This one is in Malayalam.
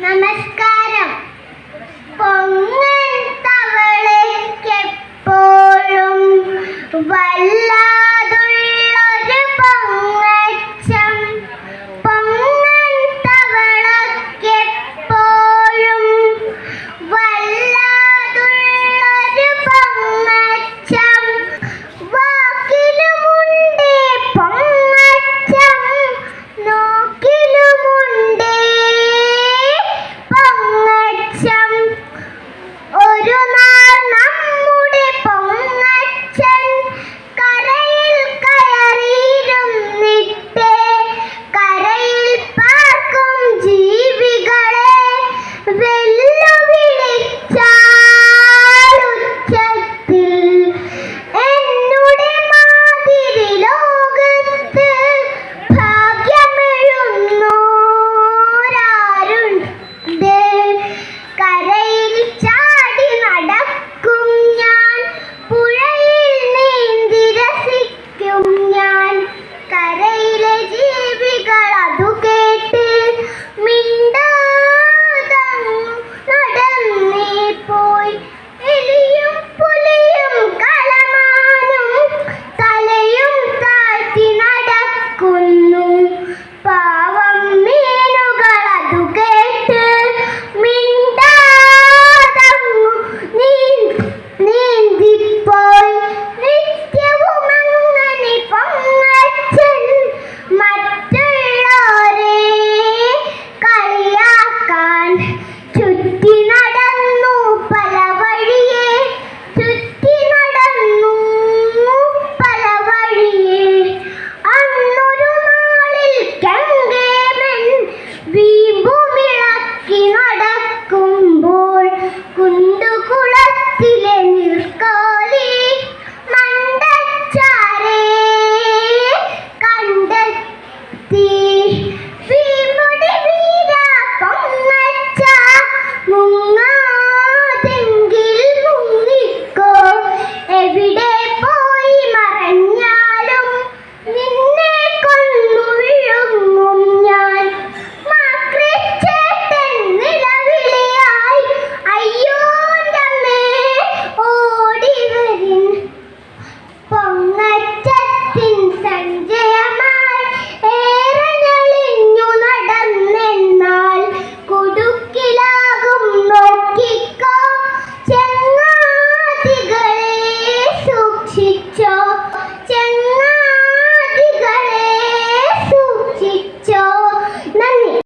നമസ്കാരം. പൊങ്ങൻ തവളയ്ക്കെപ്പോഴും വല്ല Carlos.